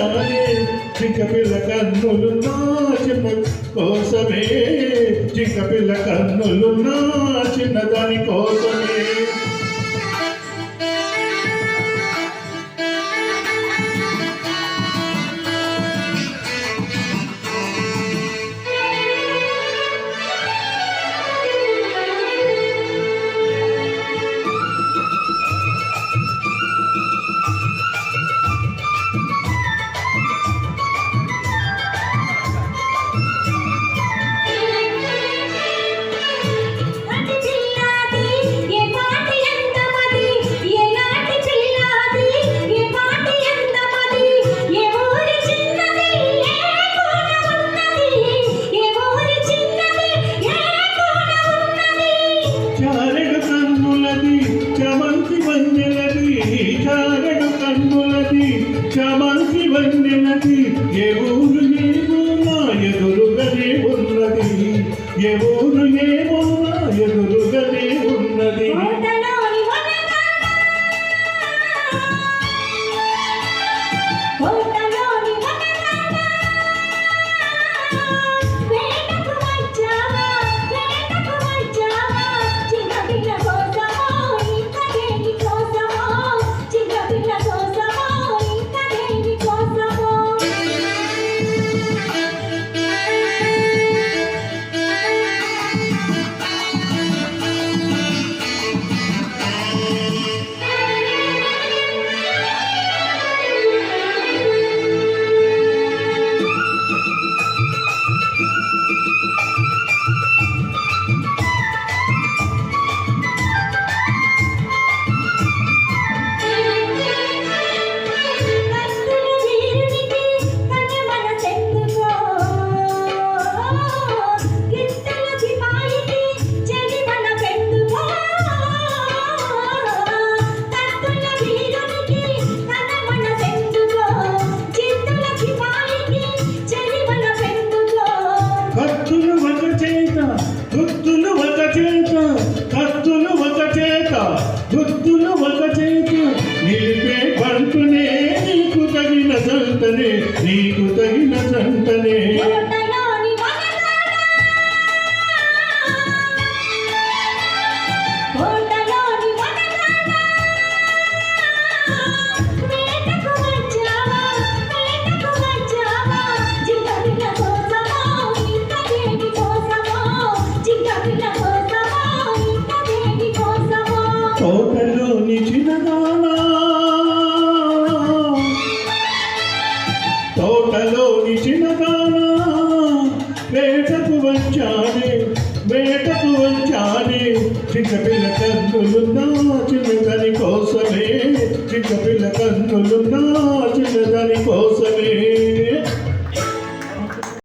రాలే చిక్క పిల్ల కన్నులు నాచిన కోసమే చిక్క పిల్ల కన్నులు నాచిన దాని కోసం వందెనది చారడు కన్నులది క్షమంతి వందెనది ఎవరు ఏమో నా ఎదురుగనే ఉన్నది. ఎవరు ఏమో నా ఎదురుగనే ఉన్నది. నీకు తగిన జంటనే తోటలోని చిన్నదాన వచ్చానే వేటకు వచ్చానే చిన్నపిల్ల కన్నులు నా చిన్నతని కోసమే చిన్నపిల్ల కన్నులు నా